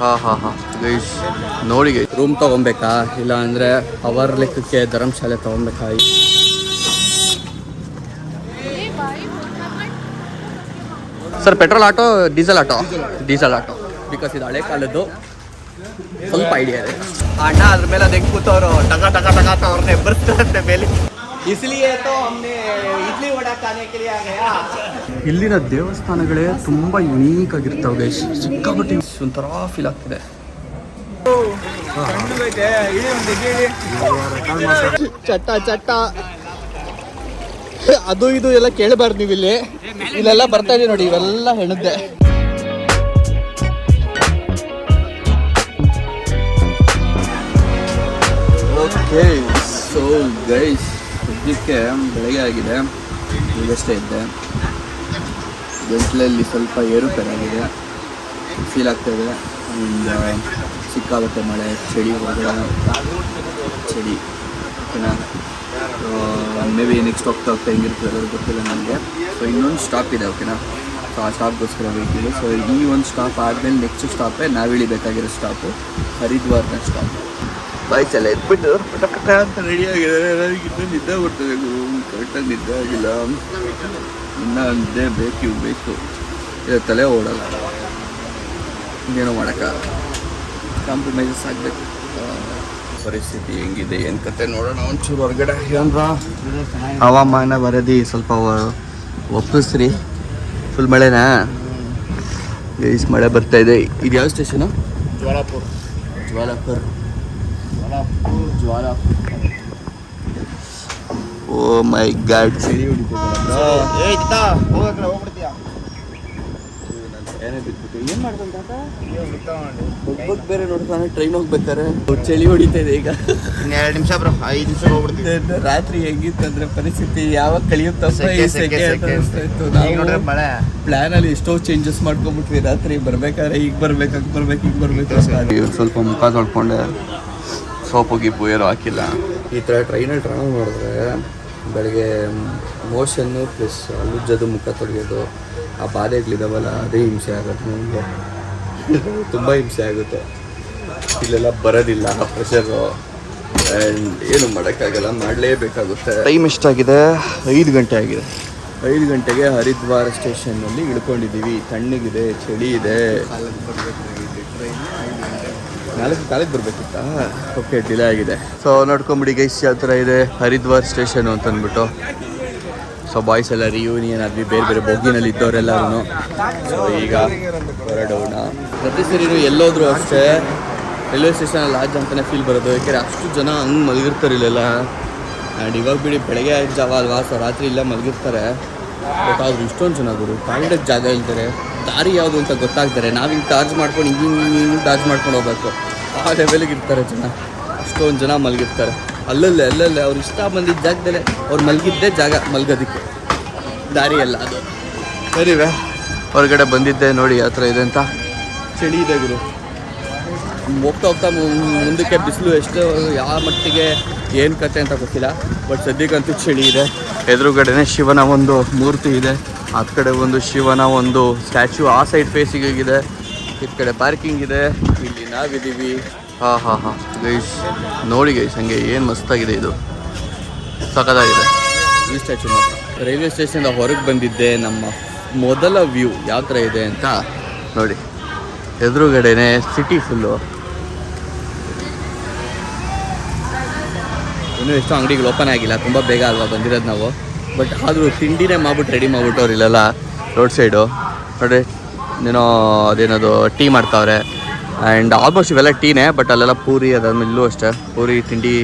ಹಾ ಹಾ ಹಾ. ನೋಡಿ ರೂಮ್ ತಗೊಬೇಕಾ? ಇಲ್ಲ ಅಂದ್ರೆ ಅವರ್ ಲೆಕ್ಕಕ್ಕೆ ಧರ್ಮಶಾಲೆ ತಗೊಬೇಕಾ? Sir, petrol auto, diesel auto? Diesel auto. Because ಇದು ಹಳೆ ಕಾಲದ್ದು. ಸ್ವಲ್ಪ ಐಡಿಯಾ ಇದೆ. ಅಣ್ಣ, ಅದ್ರ ಮೇಲೆ ಅದು ಕೂತವ್ರು. ಟಕ ಟಕ ಅಂತ ಅವ್ರನ್ನ ಬರ್ತಾರೆ ಮೇಲೆ. ಇಸ್ಲಿಯೇ ತೋ ಹಮ್ನೆ ಇಡ್ಲಿ ವಡಾ ಖಾನೆ ಕೆ ಲಿಯೆ ಆ ಗಯಾ. ಇಲ್ಲಿನ ದೇವಸ್ಥಾನಗಳೇ ತುಂಬಾ ಯುನೀಕ್ ಆಗಿರ್ತಾವೆ. ಗೈಸ್ ಸಿಕ್ಕಾಪಟ್ಟೆ ಒಂಥರ ಫೀಲ್ ಆಗ್ತಿದೆ. ಚಟ್ಟ ಚಟ್ಟ. ಅದು ಇದು ಎಲ್ಲ ಕೇಳಬಾರ್ದು ನೀವು ಇಲ್ಲಿ ಇಲ್ಲೆಲ್ಲ ಬರ್ತಾ ಇದೆ ನೋಡಿ ಇವೆಲ್ಲ ಹೆಣದ್ದೆ. ಓಕೆ ಸೋ ಗೈಸ್ ಸದ್ಯಕ್ಕೆ ಬೆಳಗ್ಗೆ ಆಗಿದೆ ಈಗಷ್ಟೇ ಇದ್ದೆ. ಗಂಟ್ಲಲ್ಲಿ ಸ್ವಲ್ಪ ಏರುಪೇರಾಗಿದೆ ಫೀಲ್ ಆಗ್ತಾಯಿದೆ ಒಂದು ಸಿಕ್ಕಾಗುತ್ತೆ ಮಳೆ, ಚಳಿ ಹೊರಗಡೆ ಚಳಿ. ಓಕೆನಾ ಮೇ ಬಿ ನೆಕ್ಸ್ಟ್ ಹೋಗ್ತಾ ಹೋಗ್ತಾ ಹೆಂಗಿರ್ತದೆ ಗೊತ್ತಿಲ್ಲ ನನಗೆ. ಸೊ ಇನ್ನೊಂದು ಸ್ಟಾಪ್ ಇದೆ ಓಕೆನಾ ಸೊ ಆ ಸ್ಟಾಪ್ಗೋಸ್ಕರ ವೆಯ್ಟಿದೆ ಸೊ ಈ ಒಂದು ಸ್ಟಾಪ್ ಆದಮೇಲೆ ನೆಕ್ಸ್ಟ್ ಸ್ಟಾಪೇ ನಾವು ಇಳಿಬೇಕಾಗಿರೋ ಸ್ಟಾಪು ಹರಿದ್ವಾರ್ನ ಸ್ಟಾಪ್ ಬೈಕ್ ಎಲ್ಲ ಎದ್ಬಿಟ್ಟು ಪಟ ಪಟ ಅಂತ ರೆಡಿ ಆಗಿದ್ದಾರೆ ನನಗೆ ಇನ್ನೂ ನಿದ್ದೆ ಬರ್ತದೆ ಕರೆಕ್ಟಾಗಿ ನಿದ್ದೆ ಆಗಿಲ್ಲ ಇನ್ನೂ ನಿದ್ದೆ ಬೇಕು ಇವು ಬೇಕು ಇದು ತಲೆ ಓಡಲ್ಲ ಇನ್ನೇನೋ ಮಾಡೋಕ್ಕಾಗಲ್ಲ ಕಾಂಪ್ರಮೈಸಸ್ ಆಗಬೇಕು ಪರಿಸ್ಥಿತಿ ಹೆಂಗಿದೆ ಏನು ಕತೆ ನೋಡೋಣ ಒಂಚೂರು ಹೊರಗಡೆ ಏನ್ರ ಹವಾಮಾನ ವರದಿ ಸ್ವಲ್ಪ ಒಪ್ಪಿಸ್ರಿ ಫುಲ್ ಮಳೆನಾ ಗೈಸ್ ಮಳೆ ಬರ್ತಾ ಇದೆ ಇದು ಯಾವ ಸ್ಟೇಷನು ಜ್ವಾಲಾಪುರ್ ಜ್ವಾಲಾಪುರ್ ಜ್ವಾಲಾಪುರ ಜ್ವಾಲಾಪುರ್ ಓ ಮೈ ಗಾಡ್ ಹೋಗಕ್ರೆ ಹೋಗ್ಬಿಡ್ತೀಯಾ ಏನೇ ಹೋಗ್ಬೇಕು ಬೇರೆ ನೋಡ್ತಾನೆ ಟ್ರೈನ್ ಹೋಗ್ಬೇಕಾರೆ ಚಳಿ ಹೊಡಿತಾ ಇದೆ ಈಗ ಇನ್ನೆರಡು ನಿಮಿಷ ಬ್ರೋ ಐದು ನಿಮಿಷ ಹೋಗ್ಬಿಡ್ತೀವಿ ರಾತ್ರಿ ಹೆಂಗಿತ್ತಂದ್ರೆ ಪರಿಸ್ಥಿತಿ ಯಾವಾಗ ಈಗ ನೋಡ್ರೆ ಮಳೆ ಪ್ಲಾನ್ ಅಲ್ಲಿ ಎಷ್ಟೋ ಚೇಂಜಸ್ ಮಾಡ್ಕೊಂಡ್ಬಿಟ್ವಿ ರಾತ್ರಿ ಬರ್ಬೇಕಾದ್ರೆ ಈಗ ಬರ್ಬೇಕು ಹಂಗೆ ಬರ್ಬೇಕು ಈಗ ಬರ್ಬೇಕು ಸ್ವಲ್ಪ ಮುಖ ತೊಳ್ಕೊಂಡೆ ಸೋಪು ಗಿಪ್ಪು ಏನೂ ಹಾಕಿಲ್ಲ. ಈ ಥರ ಟ್ರೈನಲ್ಲಿ ಟ್ರಾವೆಲ್ ಮಾಡಿದ್ರೆ ಬೆಳಗ್ಗೆ ಮೋಷನ್ನು ಪ್ಲಸ್ ಅಲ್ಲುಜ್ಜೋದು ಮುಖ ತೊಳೆಯೋದು ಆ ಬಾಧೆಗಳಿದಾವಲ್ಲ ಅದೇ ಹಿಂಸೆ ಆಗುತ್ತೆ ನಮಗೆ. ತುಂಬ ಹಿಂಸೆ ಆಗುತ್ತೆ. ಇಲ್ಲೆಲ್ಲ ಬರೋದಿಲ್ಲ ಆ ಪ್ರೆಷರು ಆ್ಯಂಡ್ ಏನು ಮಾಡೋಕ್ಕಾಗಲ್ಲ ಮಾಡಲೇಬೇಕಾಗುತ್ತೆ. ಟೈಮ್ ಎಷ್ಟಾಗಿದೆ? ಐದು ಗಂಟೆ ಆಗಿದೆ. ಐದು ಗಂಟೆಗೆ ಹರಿದ್ವಾರ ಸ್ಟೇಷನ್ನಲ್ಲಿ ಇಳ್ಕೊಂಡಿದ್ದೀವಿ. ತಣ್ಣಗಿದೆ ಚಳಿ ಇದೆ. ನಾಲ್ಕು ಕಾಲೇಜ್ ಬರಬೇಕಿತ್ತಾ? ಓಕೆ ಡಿಲೇ ಆಗಿದೆ. ಸೊ ನೋಡ್ಕೊಂಬಿಡಿ ಗೈಸ್ ಯಾವ ಥರ ಇದೆ. ಹರಿದ್ವಾರ್ ಸ್ಟೇಷನ್ ಅಂತ ಅಂದ್ಬಿಟ್ಟು ಸೊ ಬಾಯ್ಸ್ ಎಲ್ಲ ರಿಯೂನಿಯನ್ ಆದ್ವಿ. ಬೇರೆ ಬೇರೆ ಬೋಗಿನಲ್ಲಿ ಇದ್ದವರೆಲ್ಲರೂ ಸೊ ಈಗ ಹೊರಡೋಣ. ಪ್ರತಿ ಸರಿನೂ ಎಲ್ಲೋದ್ರು ಅಷ್ಟೇ? ರೈಲ್ವೆ ಸ್ಟೇಷನ್ ಲಾಜ್ ಅಂತಲೇ ಫೀಲ್ ಬರೋದು. ಯಾಕೆಂದರೆ ಅಷ್ಟು ಜನ ಹಂಗೆ ಮಲಗಿರ್ತಾರೆ ಇಲ್ಲೆಲ್ಲ. ಆ್ಯಂಡ್ ಇವಾಗ ಬಿಡಿ ಬೆಳಗ್ಗೆ ಜಾವ ಅಲ್ವಾ? ಸೊ ರಾತ್ರಿ ಇಲ್ಲ ಮಲಗಿರ್ತಾರೆ. ಬಟ್ ಆದ್ರೂ ಇಷ್ಟೊಂದು ಜನ ಗುರು. ಕಾಲಿಡಕ್ಕೆ ಜಾಗ ಇಲ್ತಾರೆ ದಾರಿ ಯಾವುದು ಅಂತ ಗೊತ್ತಾಗ್ತಾರೆ. ನಾವು ಹಿಂಗೆ ಚಾರ್ಜ್ ಮಾಡ್ಕೊಂಡು ಹಿಂಗೆ ಹಿಂಗೆ ಮಾಡ್ಕೊಂಡು ಹೋಗ್ಬೇಕು. ಆ ಲೆವೆಲ್ಗೆ ಇರ್ತಾರೆ ಜನ. ಅಷ್ಟೊಂದು ಜನ ಮಲಗಿರ್ತಾರೆ. ಅಲ್ಲಲ್ಲೇ ಅಲ್ಲಲ್ಲೇ ಅವ್ರು ಇಷ್ಟ ಬಂದಿದ್ದ ಜಾಗದಲ್ಲೇ ಅವ್ರು ಮಲಗಿದ್ದೇ ಜಾಗ ಮಲಗೋದಕ್ಕೆ. ದಾರಿ ಅಲ್ಲ ಅದು. ಸರಿವೆ ಹೊರಗಡೆ ಬಂದಿದ್ದೆ ನೋಡಿ ಯಾವ ಥರ ಇದೆ ಅಂತ. ಚಳಿ ಇದೆ ಗುರು. ಹೋಗ್ತಾ ಹೋಗ್ತಾ ಮುಂದಕ್ಕೆ ಬಿಸಿಲು ಎಷ್ಟು ಯಾವ ಮಟ್ಟಿಗೆ ಏನು ಕತೆ ಅಂತ ಗೊತ್ತಿಲ್ಲ. ಬಟ್ ಸದ್ಯಕ್ಕಂತೂ ಚಳಿ ಇದೆ. ಎದುರುಗಡೆನೆ ಶಿವನ ಒಂದು ಮೂರ್ತಿ ಇದೆ. ಆ ಕಡೆ ಒಂದು ಶಿವನ ಒಂದು ಸ್ಟ್ಯಾಚು ಆ ಸೈಡ್ ಫೇಸಿಗೆ ಹೋಗಿದೆ. ಈ ಕಡೆ ಪಾರ್ಕಿಂಗ್ ಇದೆ. ಇಲ್ಲಿ ನಾವಿದ್ದೀವಿ. ಹಾ ಹಾ ಹಾ. ಗೈಸ್ ನೋಡಿ ಗೈಸ್ ಹಂಗೆ ಏನು ಮಸ್ತಾಗಿದೆ ಇದು. ಸಖತ್ತಾಗಿದೆ. ಈ ಸ್ಟ್ಯಾಚು ಮಾತ್ರ. ರೈಲ್ವೆ ಸ್ಟೇಷನ್ ಹೊರಗೆ ಬಂದಿದ್ದೆ. ನಮ್ಮ ಮೊದಲ ವ್ಯೂ ಯಾವ ಥರ ಇದೆ ಅಂತ ನೋಡಿ. ಎದುರುಗಡೆನೆ ಸಿಟಿ ಫುಲ್ಲು ಇನ್ನೂ ಎಷ್ಟೋ ಅಂಗಡಿಗಳು ಓಪನ್ ಆಗಿಲ್ಲ. ತುಂಬ ಬೇಗ ಅಲ್ವಾ ಬಂದಿರೋದು ನಾವು? ಬಟ್ ಆದರೂ ತಿಂಡಿನೇ ಮಾಡ್ಬಿಟ್ಟು ರೆಡಿ ಮಾಡ್ಬಿಟ್ಟವ್ರು ಇಲ್ಲೆಲ್ಲ ರೋಡ್ ಸೈಡು ನೋಡಿ ಏನೋ ಅದೇನದು ಟೀ ಮಾಡ್ತಾವ್ರೆ. ಆ್ಯಂಡ್ ಆಲ್ಮೋಸ್ಟ್ ಇವೆಲ್ಲ ಟೀನೇ ಬಟ್ ಅಲ್ಲೆಲ್ಲ ಪೂರಿ ಅದಾದ್ಮೇಲೆ ಇಲ್ಲೂ ಅಷ್ಟೇ. ಪೂರಿ, ತಿಂಡಿ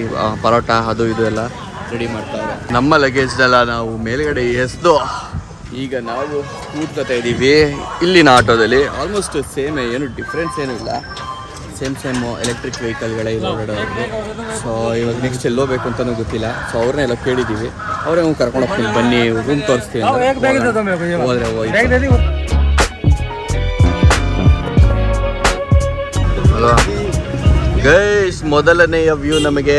ಪರೋಟ, ಅದು ಇದು ಎಲ್ಲ ರೆಡಿ ಮಾಡ್ತಾವ್ರೆ. ನಮ್ಮ ಲಗೇಜ್ನೆಲ್ಲ ನಾವು ಮೇಲ್ಗಡೆ ಎಸ್ದು, ಈಗ ನಾವು ಕೂತ್ಕೊತಾ ಇದ್ದೀವಿ. ಇಲ್ಲಿನ ಆಟೋದಲ್ಲಿ ಆಲ್ಮೋಸ್ಟ್ ಸೇಮ್ ಏನು ಡಿಫ್ರೆನ್ಸ್ ಏನೂ ಇಲ್ಲ. ಸೇಮ್ ಸೇಮು ಎಲೆಕ್ಟ್ರಿಕ್ ವೆಹಿಕಲ್ಗಳೇ ಓಡಾಡೋದು ಸೊ ಇವಾಗ ನೆಕ್ಸ್ಟ್ ಎಲ್ಲಿ ಹೋಗ್ಬೇಕು ಅಂತಲೂ ಗೊತ್ತಿಲ್ಲ. ಸೊ ಅವ್ರನ್ನೆಲ್ಲ ಕೇಳಿದ್ದೀವಿ ಅವರೇ ಹ್ಞೂ ಕರ್ಕೊಂಡು ಹೋಗ್ತೀನಿ ಬನ್ನಿ ರೂಮ್ ತೋರಿಸ್ತೀವಿ ಹೋದ್ರೆ ಗೈಸ್ ಮೊದಲನೆಯ ವ್ಯೂ ನಮಗೆ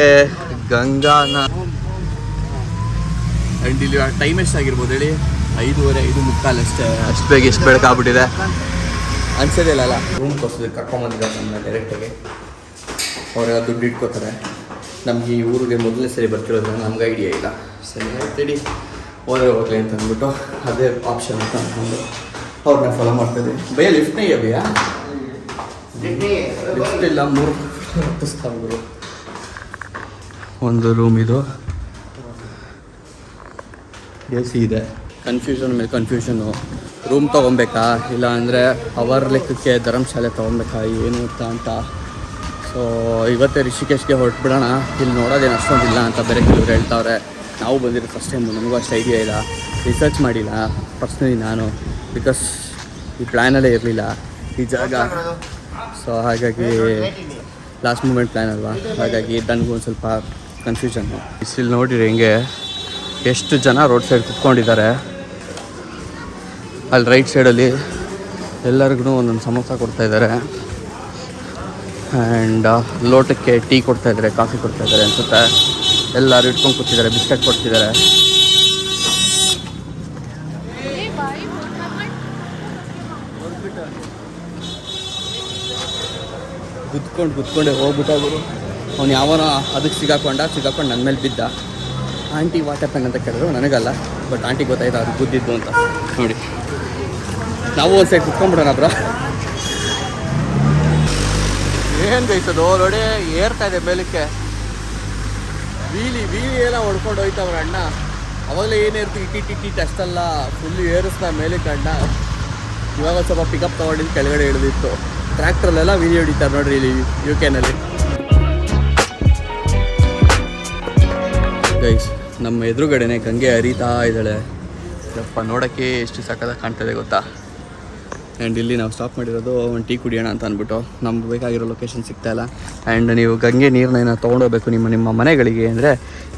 ಗಂಗಾನ. ಅಂಡ್ ಇಲ್ಲಿ ಟೈಮ್ ಎಷ್ಟಾಗಿರ್ಬೋದು ಹೇಳಿ? ಐದೂವರೆ ಐದು ಮುಕ್ಕಾಲು ಅಷ್ಟೇ. ಅಷ್ಟು ಬೇಗ ಎಷ್ಟು ಬೆಳಕಾಗ್ಬಿಟ್ಟಿದೆ ಅನ್ಸೋದಿಲ್ಲ ಅಲ್ಲ. ರೂಮ್ ತೋರಿಸಿದ್ರೆ ಕರ್ಕೊಂಬಂದಿದ್ದಾರೆ ನಮ್ಮ ಡೈರೆಕ್ಟಾಗಿ ಅವರೆಲ್ಲ ದುಡ್ಡು ಇಟ್ಕೋತಾರೆ. ನಮಗೆ ಈ ಊರಿಗೆ ಮೊದಲನೇ ಸರಿ ಬರ್ತಿರೋದ್ರಿಂದ ನಮ್ಗೆ ಐಡಿಯಾ ಇಲ್ಲ. ಸರಿ ಆಯ್ತಡಿ ಹೋದ್ರೆ ಹೋಗ್ಲಿ ಅಂತ ಅಂದ್ಬಿಟ್ಟು ಅದೇ ಆಪ್ಷನ್ ಅಂತ ಅಂದ್ಕೊಂಡು ಅವ್ರನ್ನ ಫಾಲೋ ಮಾಡ್ತಿದ್ವಿ ಭಯ ಲಿಫ್ಟ್ನೇ ಭಯ? ಲಿಫ್ಟ್ ಇಲ್ಲ ಮೂರು ಹತ್ತಿಸ್ತಾವ್ರು ಒಂದು ರೂಮ್ ಇದು. ಎ ಸಿ ಇದೆ. ಕನ್ಫ್ಯೂಷನ್ ಮೇಲೆ ಕನ್ಫ್ಯೂಷನು ರೂಮ್ ತೊಗೊಬೇಕಾ? ಇಲ್ಲ ಅಂದರೆ ಅವರ್ ಲೆಕ್ಕಕ್ಕೆ ಧರ್ಮಶಾಲೆ ತೊಗೊಬೇಕಾ? ಏನು ಅಂತ ಅಂತ. ಸೊ ಇವತ್ತೇ ರಿಷಿಕೇಶ್ಗೆ ಹೊರಟ್ಬಿಡೋಣ. ಇಲ್ಲಿ ನೋಡೋದೇನು ಅಷ್ಟೊಂದಿಲ್ಲ ಅಂತ ಬೇರೆ ಕೆಲವರು ಹೇಳ್ತಾವ್ರೆ. ನಾವು ಬಂದಿರೋ ಫಸ್ಟ್ ಟೈಮ್ ನನಗೂ ಅಷ್ಟು ಐಡಿಯಾ ಇಲ್ಲ. ರಿಸರ್ಚ್ ಮಾಡಿಲ್ಲ ಪರ್ಸ್ನಲಿ ನಾನು. ಬಿಕಾಸ್ ಈ ಪ್ಲ್ಯಾನಲ್ಲೇ ಇರಲಿಲ್ಲ. ಈ ಜಾಗ. ಸೊ ಹಾಗಾಗಿ ಲಾಸ್ಟ್ ಮೂಮೆಂಟ್ ಪ್ಲ್ಯಾನ್ ಅಲ್ವಾ? ಹಾಗಾಗಿ ನನಗೂ ಒಂದು ಸ್ವಲ್ಪ ಕನ್ಫ್ಯೂಷನ್ನು ಇಲ್ಲಿ ನೋಡಿರಿ ಹೆಂಗೆ, ಎಷ್ಟು ಜನ ರೋಡ್ ಸೈಡ್ ಕುತ್ಕೊಂಡಿದ್ದಾರೆ. ಅಲ್ಲಿ ರೈಟ್ ಸೈಡಲ್ಲಿ ಎಲ್ಲರಿಗೂ ಒಂದೊಂದು ಸಮೋಸ ಕೊಡ್ತಾ ಇದ್ದಾರೆ. ಆ್ಯಂಡ್ ಲೋಟಕ್ಕೆ ಟೀ ಕೊಡ್ತಾ ಇದ್ದಾರೆ, ಕಾಫಿ ಕೊಡ್ತಾ ಇದ್ದಾರೆ ಅನ್ಸುತ್ತೆ. ಎಲ್ಲರೂ ಇಟ್ಕೊಂಡು ಕೂತಿದ್ದಾರೆ, ಬಿಸ್ಕೆಟ್ ಕೊಡ್ತಿದ್ದಾರೆ. ಕುತ್ಕೊಂಡು ಕುತ್ಕೊಂಡೆ ಹೋಗ್ಬಿಟ್ಟ ಗುರು ಅವ್ನು ಯಾವನೋ ಅದಕ್ಕೆ ಸಿಗಾಕೊಂಡ, ಸಿಗಾಕೊಂಡು ನನ್ನ ಮೇಲೆ ಬಿದ್ದ. ಆಂಟಿ ವಾಟ್ ಹ್ಯಾಪನ್ ಅಂತ ಕೇಳಿದ್ರು, ನನಗಲ್ಲ ಬಟ್ ಆಂಟಿ ಗೊತ್ತಾಯ್ತು ಅದು ಗುದ್ದಿದ್ದು ಅಂತ. ನೋಡಿ. ನಾವು ಒಂದು ಸೈಡ್ ಕುತ್ಕೊಂಡ್ಬಿಡೋಣ ಬ್ರ. ಏನು ಬೇಯಿಸೋದು ನೋಡಿ, ಏರ್ತಾ ಇದೆ ಮೇಲಕ್ಕೆ. ವೀಲಿ ವೀಲಿ ಎಲ್ಲ ಹೊಡ್ಕೊಂಡು ಹೋಯ್ತವ್ರ ಅಣ್ಣ. ಅವಾಗಲೇ ಏನೇರ್ತಿ ಇಟ್ಟಿ ಇಟ್ಟಿ ಅಷ್ಟಲ್ಲ ಫುಲ್ ಏರಿಸ್ತಾ ಮೇಲಕ್ಕೆ ಅಣ್ಣ. ಇವಾಗ ಸ್ವಲ್ಪ ಪಿಕಪ್ ತೊಗೊಂಡಿದ್ದು ಕೆಳಗಡೆ ಹಿಡಿದಿತ್ತು. ಟ್ರ್ಯಾಕ್ಟ್ರಲ್ಲೆಲ್ಲ ವೀಲಿ ಹೊಡಿತಾರೆ ನೋಡ್ರಿ ಇಲ್ಲಿ ಯು ಕೆನಲ್ಲಿ ಗೈಸ್ ನಮ್ಮ ಎದುರುಗಡೆನೆ ಗಂಗೆ ಹರಿತಾ ಇದ್ದಾಳೆ. ಯಪ್ಪ ನೋಡೋಕ್ಕೆ ಎಷ್ಟು ಸಕ್ಕದಾಗ ಕಾಣ್ತದೆ ಗೊತ್ತಾ? ಆ್ಯಂಡ್ ಇಲ್ಲಿ ನಾವು ಸ್ಟಾಪ್ ಮಾಡಿರೋದು, ಒಂದು ಟೀ ಕುಡಿಯೋಣ ಅಂತ ಅಂದ್ಬಿಟ್ಟು. ನಮ್ಗೆ ಬೇಕಾಗಿರೋ ಲೊಕೇಶನ್ ಸಿಗ್ತಾಯಿಲ್ಲ ಆ್ಯಂಡ್ ನೀವು ಗಂಗೆ ನೀರನ್ನ ಏನೋ ತೊಗೊಂಡೋಗ್ಬೇಕು ನಿಮ್ಮ ನಿಮ್ಮ ಮನೆಗಳಿಗೆ ಅಂದರೆ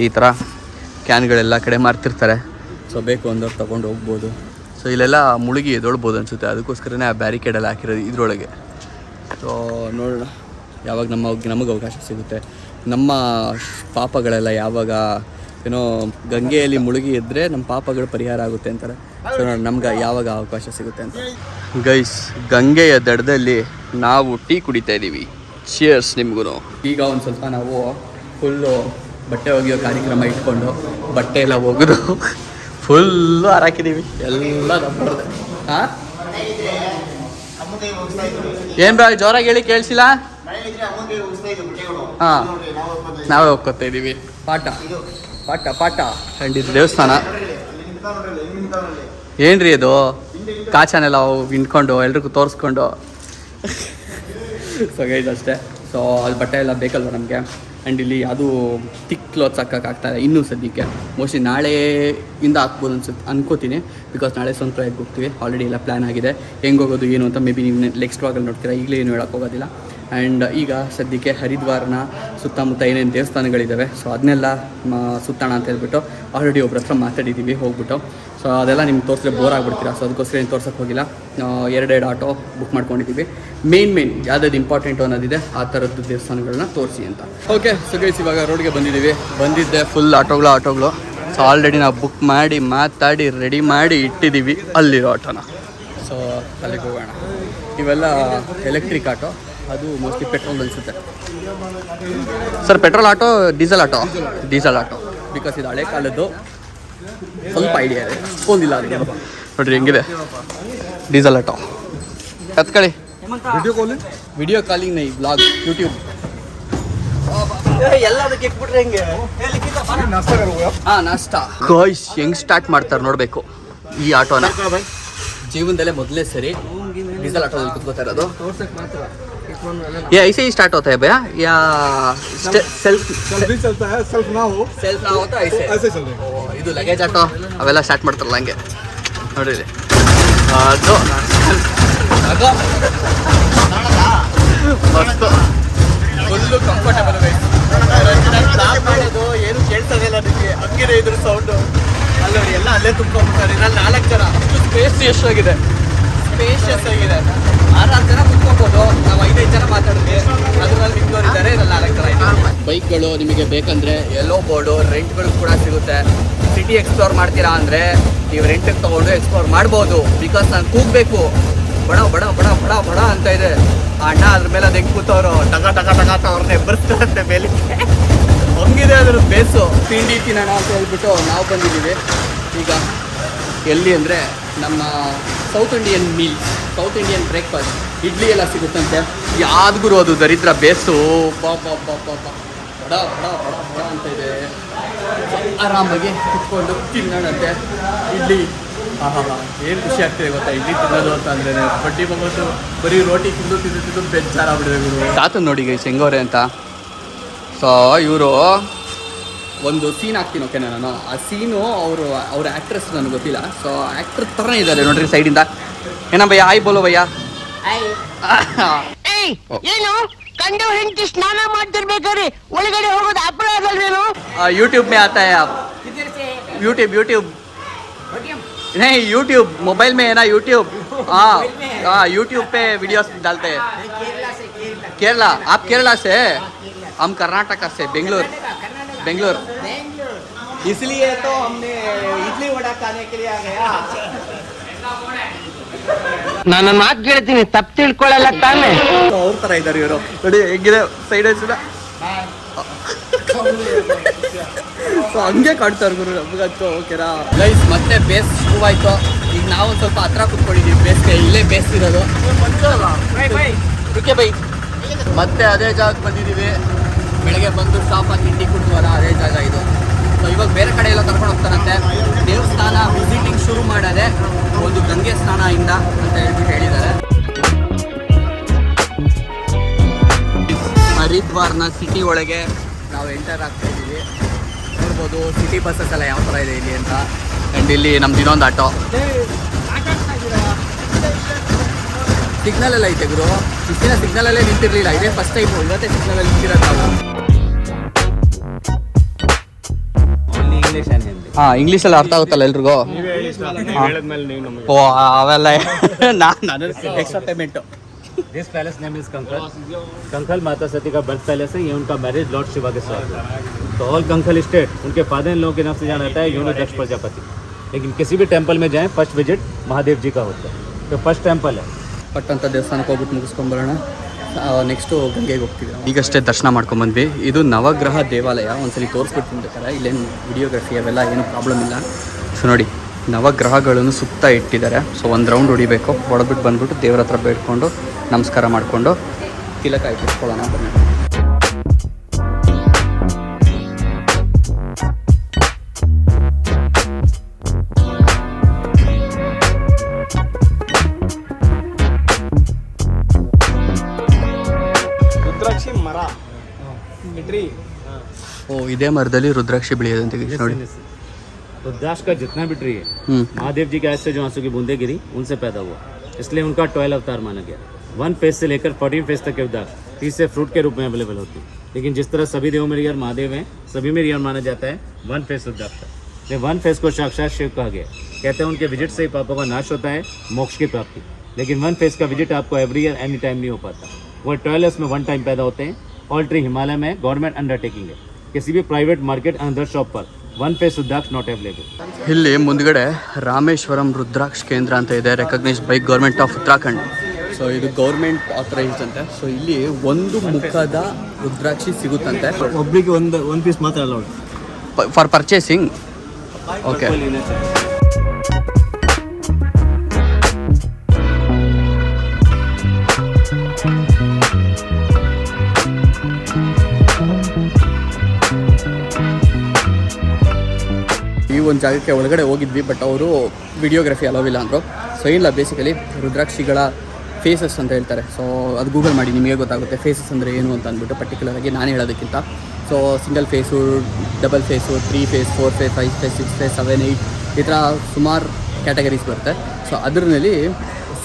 ಈ ಥರ ಕ್ಯಾನ್ಗಳೆಲ್ಲ ಕಡೆ ಮಾರ್ತಿರ್ತಾರೆ. ಸೊ ಬೇಕು ಅಂದವ್ರು ತೊಗೊಂಡು ಹೋಗ್ಬೋದು. ಸೊ ಇಲ್ಲೆಲ್ಲ ಮುಳುಗಿ ಎದೊಳ್ಬೋದು ಅನಿಸುತ್ತೆ. ಅದಕ್ಕೋಸ್ಕರನೇ ಆ ಬ್ಯಾರಿಕೇಡೆಲ್ಲ ಹಾಕಿರೋದು ಇದರೊಳಗೆ. ಸೊ ನೋಡೋಣ. ಯಾವಾಗ ನಮ್ಮ ನಮಗೆ ಅವಕಾಶ ಸಿಗುತ್ತೆ. ನಮ್ಮ ಪಾಪಗಳೆಲ್ಲ ಯಾವಾಗ, ಏನೋ ಗಂಗೆಯಲ್ಲಿ ಮುಳುಗಿ ಇದ್ದರೆ ನಮ್ಮ ಪಾಪಗಳು ಪರಿಹಾರ ಆಗುತ್ತೆ ಅಂತಾರೆ. ಸೊ ನೋಡಿ ನಮ್ಗೆ ಯಾವಾಗ ಅವಕಾಶ ಸಿಗುತ್ತೆ ಅಂತ. ಗೈಸ್ ಗಂಗೆಯ ದಡದಲ್ಲಿ ನಾವು ಟೀ ಕುಡಿತಾ ಇದ್ದೀವಿ. ಚಿಯರ್ಸ್ ನಿಮ್ಗೂ ಈಗ ಒಂದು ಸ್ವಲ್ಪ ನಾವು ಫುಲ್ಲು ಬಟ್ಟೆ ಒಗೆಯೋ ಕಾರ್ಯಕ್ರಮ ಇಟ್ಕೊಂಡು ಬಟ್ಟೆ ಎಲ್ಲ ಒಗೆದು ಫುಲ್ಲು ಹಾರಾಕಿದ್ದೀವಿ ಎಲ್ಲ ನಮ್ಮದೇ ಹಾಂ ಏನು ಬ್ರಾ ಜೋರಾಗಿ ಹೇಳಿ ಕೇಳಿಸಿಲ್ಲ? ಹಾಂ. ನಾವು ಹೋಗ್ಕೊತಾ ಇದ್ದೀವಿ. ಪಾಠ. ಪಾಠ ಪಾಠ. ಖಂಡಿತ ದೇವಸ್ಥಾನ ನೋಡ್ರಿ ಇಲ್ಲಿ, ಅಲ್ಲಿ ನಿಂತ್ಕೊಂಡ್ ನೋಡ್ರಿ ಇಲ್ಲಿ, ಇಲ್ಲಿ ನಿಂತ್ಕೊಂಡ್ ನೋಡ್ರಿ. ಏನ್ರಿ ಅದು? ಕಾಚನೆಲ್ಲ ಹಿಂಡ್ಕೊಂಡು ಎಲ್ರಿಗೂ ತೋರಿಸ್ಕೊಂಡು. ಸೊ ಗೈಸ್ ಅಷ್ಟೇ. ಸೊ ಅಲ್ಲಿ ಬಟ್ಟೆ ಎಲ್ಲ ಬೇಕಲ್ವ ನಮಗೆ? ಆ್ಯಂಡ್ ಇಲ್ಲಿ ಅದು ತಿಕ್ ಕ್ಲೋತ್ಸ್ ಹಾಕೋಕ್ಕಾಗ್ತಾಯಿಲ್ಲ ಇನ್ನೂ ಸದ್ಯಕ್ಕೆ. ಮೋಸ್ಟ್ಲಿ ನಾಳೆಯಿಂದ ಹಾಕ್ಬೋದು ಅನ್ಸುತ್ತೆ ಅನ್ಕೋತೀನಿ. ಬಿಕಾಸ್ ನಾಳೆ ಸ್ವಂತ ಆಗಿ ಹೋಗ್ತೀವಿ. ಆಲ್ರೆಡಿ ಎಲ್ಲ ಪ್ಲ್ಯಾನ್ ಆಗಿದೆ. ಹೆಂಗೆ ಹೋಗೋದು ಏನು ಅಂತ ಮೇ ಬಿ ನೀವು ನೆಕ್ಸ್ಟ್ ವಾಗಲ್ಲಿ ನೋಡ್ತೀರಾ. ಈಗಲೇ ಏನು ಹೇಳೋಕ್ಕೆ ಹೋಗೋದಿಲ್ಲ. ಆ್ಯಂಡ್ ಈಗ ಸದ್ಯಕ್ಕೆ ಹರಿದ್ವಾರನ ಸುತ್ತಮುತ್ತ ಏನೇನು ದೇವಸ್ಥಾನಗಳಿದ್ದಾವೆ ಸೊ ಅದನ್ನೆಲ್ಲ ಸುತ್ತಾಣ ಅಂತ ಹೇಳ್ಬಿಟ್ಟು ಆಲ್ರೆಡಿ ಒಬ್ರ ಹತ್ರ ಮಾತಾಡಿದ್ದೀವಿ ಹೋಗ್ಬಿಟ್ಟು. ಸೊ ಅದೆಲ್ಲ ನಿಮ್ಗೆ ತೋರಿಸಿದ್ರೆ ಬೋರ್ ಆಗಿಬಿಡ್ತೀರಾ? ಸೊ ಅದಕ್ಕೋಸ್ಕರ ಏನು ತೋರ್ಸೋಕೆ ಹೋಗಿಲ್ಲ. ಎರಡೆರಡು ಆಟೋ ಬುಕ್ ಮಾಡ್ಕೊಂಡಿದ್ದೀವಿ ಮೇನ್ ಮೇನ್ ಯಾವ್ದಾದ್ರು ಇಂಪಾರ್ಟೆಂಟ್ ಅನ್ನೋದಿದೆ ಆ ಥರದ್ದು ದೇವಸ್ಥಾನಗಳನ್ನ ತೋರಿಸಿ ಅಂತ. ಓಕೆ ಸೊ ಗೈಸ್ ಇವಾಗ ರೋಡ್ಗೆ ಬಂದಿದ್ದೀವಿ ಬಂದಿದ್ದೆ ಫುಲ್ ಆಟೋಗಳು ಆಟೋಗಳು. ಸೊ ಆಲ್ರೆಡಿ ನಾವು ಬುಕ್ ಮಾಡಿ ಮಾತಾಡಿ ರೆಡಿ ಮಾಡಿ ಇಟ್ಟಿದ್ದೀವಿ ಅಲ್ಲಿರೋ ಆಟೋನ. ಸೊ ಅಲ್ಲಿಗೆ ಹೋಗೋಣ. ಇವೆಲ್ಲ ಎಲೆಕ್ಟ್ರಿಕ್ ಆಟೋ ಅದು ಮೋಸ್ಟ್ಲಿ ಪೆಟ್ರೋಲ್ ಅನಿಸುತ್ತೆ sir petrol auto diesel auto diesel auto because ಇದು ಹಳೆ ಕಾಲದ್ದು. ಸ್ವಲ್ಪ ಐಡಿಯಾ ಇದೆ ಅಷ್ಟೊಂದಿಲ್ಲ ಅದಕ್ಕೆ ನೋಡ್ರಿ ಹೆಂಗಿದೆ ಡೀಸೆಲ್ ಆಟೋ ಕತ್ಕಳಿ ವಿಡಿಯೋ ಕಾಲಿಂಗ್ ವಿಡಿಯೋ ಕಾಲಿಂಗ್ ನೈ ಬ್ಲಾಗ್ ಯೂಟ್ಯೂಬ್ ಎಲ್ಲದಕ್ಕೆ ಇಟ್ಬಿಟ್ರೆ ಹೆಂಗೆ नाश्ता करोगे आप ಹಾ ನಾಷ್ಟ ಗಾಯ್ಸ್ ಹೆಂಗ್ ಸ್ಟಾರ್ಟ್ ಮಾಡ್ತಾರೆ ನೋಡ್ಬೇಕು ಈ ಆಟೋನ ಜೀವನದಲ್ಲೇ ಮೊದಲೇ ಸರಿ ಡೀಸೆಲ್ ಆಟೋದಲ್ಲಿ ಕುತ್ಕೋತಾ ಇರೋದು ये ऐसे ही स्टार्ट होता है भैया या सेल्फ सेल्फ भी चलता है सेल्फ ना हो ಸೆಲ್ಫ್ ನಾ ಹೋತಾ ಐಸೆ ऐसे चलेगा ಓ, ಇದು ಲಗೇಜ್ ಆಟೋ ಅವೆಲ್ಲ ಸ್ಟಾರ್ಟ್ ಮಾಡ್ತಾರಲ್ಲ ಹಂಗೆ. ನೋಡಿರಿ. ಅದು. ಮಸ್ತು. ಫುಲ್ಲು ಕಂಫರ್ಟಬಲ್ ಮಾಡೋದು ಏನು ಕೇಳ್ಸೋದಿಲ್ಲ ನಿಮಗೆ. ಹಂಗಿದೆ ಇದ್ರ ಸೌಂಡು ಅಲ್ಲಿ ಎಲ್ಲ ಅಲ್ಲೇ ತುಂಬ್ಕೊಂಡ್ಬಿಡ್ತಾರೆ ಇದ್ರಲ್ಲಿ ನಾಲ್ಕು ಜನ. ಸ್ಪೇಸ್ ಎಷ್ಟಾಗಿದೆ? ಸ್ಪೇಷಿಯಸ್ ಆಗಿದೆ. ಆರಾರು ಜನ ಕುತ್ಕೋಬೋದು ನಾವು ಐದೈದು ಜನ ಮಾತಾಡಿದ್ವಿ ಅದ್ರಲ್ಲಿ ಇದ್ದಾರೆ ಇದ್ರಲ್ಲಿ ನಾಲ್ಕು ಜನ ಬೈಕ್ಗಳು ನಿಮಗೆ ಬೇಕಂದ್ರೆ ಎಲ್ಲೋ ಬೋರ್ಡು ರೆಂಟ್ಗಳು ಕೂಡ ಸಿಗುತ್ತೆ. ಸಿಟಿ ಎಕ್ಸ್ಪ್ಲೋರ್ ಮಾಡ್ತೀರಾ ಅಂದರೆ ನೀವು ರೆಂಟಿಗೆ ತೊಗೊಂಡು ಎಕ್ಸ್ಪ್ಲೋರ್ ಮಾಡ್ಬೋದು. ಬಿಕಾಸ್ ನಾನು ಕೂಗಬೇಕು. ಬಡ ಬಡ ಬಡ ಬಡ ಬಡ ಅಂತ ಇದೆ. ಆ ಅಣ್ಣ ಅದ್ರ ಮೇಲೆ ಅದು ಹೆಂಗೆ ಕೂತವ್ರು? ಟಗ ಟಗ ಟಗ ಅಂತ ಅವ್ರನ್ನ ಎಬ್ಬರಿಸ್ತಾರಂತೆ ಮೇಲೆ ಹಂಗಿದೆ ಅದ್ರ ಬೇಸು. ತಿಂಡಿ ತಿನ್ನೋಣ ಅಂತ ಹೇಳ್ಬಿಟ್ಟು ನಾವು ಬಂದಿದ್ದೀವಿ. ಈಗ ಎಲ್ಲಿ ಅಂದರೆ ನಮ್ಮ south Indian meal south Indian breakfast idli ಎಲ್ಲ ಸಿಗುತ್ತಂತೆ. ಯಾವ್ದು ಅದು, ದರಿದ್ರ ಬೇಸು. ಬಾ ಬಾ ಬಾ. ಬಡ ಬಡ ಬಡ ಬಡ ಅಂತ ಇದೆ. ಆರಾಮಾಗಿ ಕುತ್ಕೊಂಡು ತಿನ್ನೋಣಂತೆ. ಇಡ್ಲಿ. ಆಹಾ ಏನು ಖುಷಿ ಆಗ್ತಿದೆ ಗೊತ್ತಾ? ಇಡ್ಲಿ ತಿನ್ನೋದು ಅಂತ ಅಂದ್ರೆ ಬಡ್ಡಿ ಬಂಗೋದು ಬರೀ ರೋಟಿ ತಿಂದು ತಿಂದು ತಿಂದು ಬೆಜ್ಜಾರಾಗ್ಬಿಡಿದೆ ಗುರು. ತಾತನ್ ನೋಡಿ ಗೈಸ್ ಹೆಂಗವ್ರೆ ಅಂತ. ಸೊ ಇವರು ಒಂದು ಸೀನ್ ಹಾಕ್ತೀನಿ ಓಕೆನಾ ನಾನು? ಆ ಸೀನು ಅವರು ಅವ್ರ ಆ್ಯಕ್ಟ್ರೆಸ್ ನನಗೆ ಗೊತ್ತಿಲ್ಲ. ಸೊ ಆ್ಯಕ್ಟ್ರ್ ಥರ ಇದ್ದಾರೆ ನೋಡ್ರಿ ಸೈಡಿಂದ ಏನ ಭಯ್ಯ ಆಯ್ ಬೋಲೋ ಭಯ್ಯ ಏಯ್ ಏನು? ಕಂಡು ಹೆಂಡತಿ ಸ್ನಾನ ಮಾಡ್ತಿರ್ಬೇಕಾದ್ರೆ ಒಳಗಡೆ ಹೋಗೋದು ಅಪರಾಧ ಅಲ್ವೇನು यूट्यूब में आता है आप यूट्यूब यूट्यूब नहीं यूट्यूब मोबाइल में है ना यूट्यूब हाँ हाँ यूट्यूब पे वीडियोस डालते हैं केरला आप केरला से हैं? हम कर्नाटका से बेंगलोर बेंगलोर इसलिए तो हमने इडली वड़ा खाने के लिए आ गया ನಾನು ಮಾತು ಕೇಳ್ತೀನಿ ತಪ್ಪು ತಿಳ್ಕೊಳ್ಳಲ್ಲ ತಾನೆ. ಅವ್ರ ತರ ಇದ್ದಾರೆ ಇವರು. ನೋಡಿ ಹೆಂಗಿದೆ? ಸೈಡ್ ಹೆಸರ ಸೊ ಹಂಗೆ ಕಾಡ್ತಾರೆ ಗುರು ನಮಗಂತೂ ಓಕೆರಾ ಗೈಸ್ ಮತ್ತೆ ಬೇಸ್ ಶುರುವಾಯ್ತು ಈಗ ನಾವು ಸ್ವಲ್ಪ ಹತ್ರ ಕುತ್ಕೊಂಡಿದ್ದೀವಿ ಬೇಸ್ಗೆ. ಇಲ್ಲೇ ಬೇಸ್ ಓಕೆ ಬೈ ಮತ್ತೆ ಅದೇ ಜಾಗಕ್ಕೆ ಬಂದಿದ್ದೀವಿ ಬೆಳಗ್ಗೆ ಬಂದು ಸ್ಟಾಪ್ ಹಾಕಿ ತಿಂಡಿ ಕುಡಿದ್ವಲ್ಲ ಅದೇ ಜಾಗ ಇದು. ಸೊ, ಇವಾಗ ಬೇರೆ ಕಡೆ ಎಲ್ಲ ಕರ್ಕೊಂಡು ಹೋಗ್ತಾರಂತೆ. ದೇವಸ್ಥಾನ ವಿಸಿಟಿಂಗ್ ಶುರು ಮಾಡದೆ ಒಂದು ಗಂಗೆ ಸ್ನಾನ ಇಂದ ಅಂತ ಹೇಳ್ಬಿಟ್ಟು ಹೇಳಿದ್ದಾರೆ. ಹರಿದ್ವಾರ್ನ ಸಿಟಿ ಒಳಗೆ ನಾವು ಎಂಟರ್ ಆಗ್ತಾ ಇದ್ದೀವಿ ನೋಡ್ಬೋದು ಸಿಟಿ ಬಸ್ಸಸ್ ಎಲ್ಲ ಯಾವ ಥರ ಇದೆ ಇಲ್ಲಿ ಅಂತ. ಆ್ಯಂಡ್ ಇಲ್ಲಿ ನಮ್ದು ಇನ್ನೊಂದು ಆಟೋ ಸಿಗ್ನಲ್ ಎಲ್ಲ ಐತೆ ಗುರು? ಇಷ್ಟಿನ ಸಿಗ್ನಲಲ್ಲೇ ನಿಂತಿರಲಿಲ್ಲ. ಇದೇ ಫಸ್ಟ್ ಟೈಮ್ ಇವತ್ತೇ ಸಿಗ್ನಲಲ್ಲಿ ನಿಂತಿರೋದು ನಾವು. ಹಾಂ ಇಂಗ್ಲೀಷಲ್ಲಿ ಅರ್ಥ ಆಗುತ್ತಲ್ಲ ಎಲ್ರಿಗೂ ಓ ಅವೆಲ್ಲ ನಾನು extra payment this palace name is Kankhal Kankhal माता सती का बर्थ पैलेस है ये उनका मैरिज लॉर्ड शिवा के साथ है तो ऑल कंखल स्टेट उनके फादर इन लोगों के नाम से जाना जाता है यूनो दक्ष प्रजापति लेकिन किसी भी टेम्पल में जाएं फर्स्ट विजिट महादेव जी का होता है तो फर्स्ट टेम्पल है ಪಟ್ ಅಂತ ದೇವಸ್ಥಾನಕ್ಕೆ ಹೋಗ್ಬಿಟ್ಟು ಮುಗಿಸ್ಕೊಂಬರೋಣ ನೆಕ್ಸ್ಟು ಗಂಗೆಗೆ ಹೋಗ್ತೀವಿ ಈಗಷ್ಟೇ ದರ್ಶನ ಮಾಡ್ಕೊಂಬಂದ್ವಿ ಇದು ನವಗ್ರಹ ದೇವಾಲಯ. ಒಂದ್ಸಲಿ ತೋರಿಸ್ಬಿಟ್ಟು ಬೇಕಾರೆ ಇಲ್ಲೇನು ವಿಡಿಯೋಗ್ರಫಿ ಅವೆಲ್ಲ ಏನು ಪ್ರಾಬ್ಲಮ್ ಇಲ್ಲ. ಸೊ ನೋಡಿ, ನವಗ್ರಹಗಳನ್ನು ಸುತ್ತ ಇಟ್ಟಿದ್ದಾರೆ. ಸೊ ಒಂದು ರೌಂಡ್ ಹೊಡಿಬೇಕು. ಹೊಡೆದ್ಬಿಟ್ಟು ಬಂದ್ಬಿಟ್ಟು ದೇವ್ರ ಹತ್ರ ಬೇಡ್ಕೊಂಡು ನಮಸ್ಕಾರ ಮಾಡಿಕೊಂಡು ತಿಲಕ ಇಟ್ಟಿಸ್ಕೊಳ್ಳೋಣ ಬನ್ನಿ. ಇದೇ ಮರದಲ್ಲಿ ರುದ್ರಾಕ್ಷಿ ಬೆಳೆಯೋದಂತೆ guys, ನೋಡಿ रुद्राक्ष का जितना भी ट्री है ಹ್ಞೂ महादेव जी के आज से जो आंसू की बूंदे गिरी उनसे पैदा हुआ इसलिए उनका ट्वेल्व अवतार माना गया वन फेस से लेकर फोर्टीन फेस तक के उदार तीस से फ्रूट के रूप में अवेलेबल होती है लेकिन जिस तरह सभी देवों में रियर महादेव हैं सभी में रियर माना जाता है वन फेस रुद्राक्ष है वन फेस को साक्षात शिव कहा गया कहते हैं उनके विजिट से ही पापों का नाश होता है मोक्ष की प्राप्ति लेकिन वन फेस का विजिट आपको एवरी ईयर एनी टाइम नहीं हो पाता वो ट्वेल्व में वन टाइम पैदा होते हैं ऑल ट्री हिमालय में गवर्नमेंट अंडरटेकिंग है किसी भी प्राइवेट मार्केट अनदर शॉप पर one face rudraksha not available ಇಲ್ಲಿ ಮುಂದ್ಗಡೆ ರಾಮೇಶ್ವರಂ ರುದ್ರಾಕ್ಷ ಕೇಂದ್ರ ಅಂತ ಇದೆ recognised by government of Uttarakhand so ಇದು ಗೌರ್ಮೆಂಟ್ ಆಥರೈಸ್ಡ್ ಅಂತೆ ಸೊ ಇಲ್ಲಿ ಒಂದು ಮುಖದ ರುದ್ರಾಕ್ಷಿ ಸಿಗುತ್ತಂತೆ ಒಬ್ರಿಗೆ ಒಂದು ಒಂದು ಪೀಸ್ ಮಾತ್ರ ಅಲ್ಲ ಫಾರ್ ಪರ್ಚೇಸಿಂಗ್ ಓಕೆ ಒಂದು ಜಾಗಕ್ಕೆ ಒಳಗಡೆ ಹೋಗಿದ್ವಿ ಬಟ್ ಅವರು ವಿಡಿಯೋಗ್ರಫಿ ಅಲೋವಿಲ್ಲ ಅಂದರು. ಸೊ ಇಲ್ಲ ಬೇಸಿಕಲಿ ರುದ್ರಾಕ್ಷಿಗಳ ಫೇಸಸ್ ಅಂತ ಹೇಳ್ತಾರೆ. ಸೊ ಅದು ಗೂಗಲ್ ಮಾಡಿ, ನಿಮಗೆ ಗೊತ್ತಾಗುತ್ತೆ ಫೇಸಸ್ ಅಂದರೆ ಏನು ಅಂತ ಅಂದ್ಬಿಟ್ಟು ಪರ್ಟಿಕ್ಯುಲರ್ ಆಗಿ ನಾನು ಹೇಳೋದಕ್ಕಿಂತ. So single phase double phase three phase four phase five phase six phase seven eight ಈ ಥರ ಸುಮಾರು ಕ್ಯಾಟಗರೀಸ್ ಬರುತ್ತೆ. ಸೊ ಅದರಲ್ಲಿ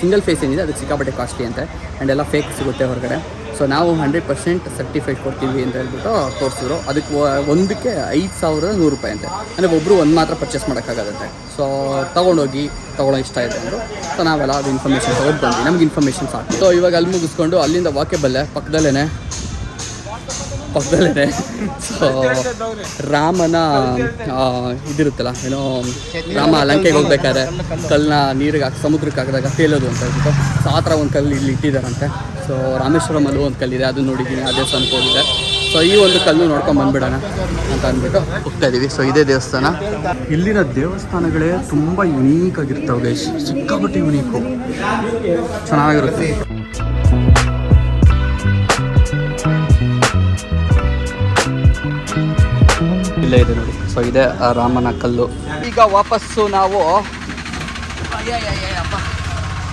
ಸಿಂಗಲ್ ಫೇಸ್ ಏನಿದೆ, ಅದಕ್ಕೆ ಸಿಕ್ಕಾಪಟ್ಟೆ ಕಾಸ್ಟ್ಲಿ ಅಂತೆ. ಆ್ಯಂಡ್ ಎಲ್ಲ ಫೇಕ್ ಸಿಗುತ್ತೆ ಹೊರಗಡೆ. ಸೊ ನಾವು ಹಂಡ್ರೆಡ್ ಪರ್ಸೆಂಟ್ ಸರ್ಟಿಫೈಡ್ ಕೊಡ್ತೀವಿ ಅಂತ ಹೇಳ್ಬಿಟ್ಟು ತೋರಿಸಿದ್ರು. ಅದಕ್ಕೆ ಒಂದಕ್ಕೆ ಐದು ಸಾವಿರದ ನೂರು ರೂಪಾಯಿ ಅಂತೆ. ಅಂದರೆ ಒಬ್ಬರು ಒಂದು ಮಾತ್ರ ಪರ್ಚೇಸ್ ಮಾಡೋಕ್ಕಾಗತ್ತೆ ಸೊ ತೊಗೊಂಡೋಗಿ ತೊಗೊಳ್ಳೋ ಇಷ್ಟ ಇದೆ ಅಂದರು. ಸೊ ನಾವೆಲ್ಲ ಅದು ಇನ್ಫಾರ್ಮೇಷನ್ ತೊಗೊಂಡು ಬಂದ್ವಿ. ನಮ್ಗೆ ಇನ್ಫಾರ್ಮೇಷನ್ ಸಾಕು. ಸೊ ಇವಾಗ ಅಲ್ಲಿ ಮುಗಿಸ್ಕೊಂಡು ಅಲ್ಲಿಂದ ವಾಕೆಬಲ್ಲೆ ಪಕ್ಕದಲ್ಲೇ ಪಕ್ಕದಲ್ಲೇ ಸೊ ರಾಮನ ಇದಿರುತ್ತಲ್ಲ, ಏನೋ, ರಾಮ ಲಂಕೆಗೆ ಹೋಗ್ಬೇಕಾದ್ರೆ ಕಲ್ಲನ್ನ ನೀರಿಗೆ ಹಾಕಿ ಸಮುದ್ರಕ್ಕೆ ಹಾಕಿದಾಗ ತೇಲೋದು ಅಂತ ಹೇಳ್ಬಿಟ್ಟು ಸೊ ಆ ಥರ ಒಂದು ಕಲ್ಲು ಇಲ್ಲಿ ಇಟ್ಟಿದ್ದಾರಂತೆ ಸೊ ರಾಮೇಶ್ವರಮಲ್ಲೂ ಒಂದು ಕಲ್ಲಿದೆ ಅದು ನೋಡಿದ್ದೀನಿ ಆ ದೇವಸ್ಥಾನಕ್ಕೆ ಹೋಗಿದೆ ಸೊ ಈ ಒಂದು ಕಲ್ಲು ನೋಡ್ಕೊಂಡು ಬಂದ್ಬಿಡೋಣ ಅಂತ ಅಂದ್ಬಿಟ್ಟು ಹೋಗ್ತಾ ಇದ್ದೀವಿ ಸೊ ಇದೇ ದೇವಸ್ಥಾನ. ಇಲ್ಲಿನ ದೇವಸ್ಥಾನಗಳೇ ತುಂಬ ಯುನೀಕ್ ಆಗಿರ್ತವೆ ಗೈಸ್ ಸಿಕ್ಕಾಪಟ್ಟೆ ಯುನೀಕು ಚೆನ್ನಾಗಿರುತ್ತೆ. ಇಲ್ಲೇ ಇದೆ ನೋಡಿ. ಸೊ ಇದೆ ಆ ರಾಮನ ಕಲ್ಲು. ಈಗ ವಾಪಸ್ಸು ನಾವು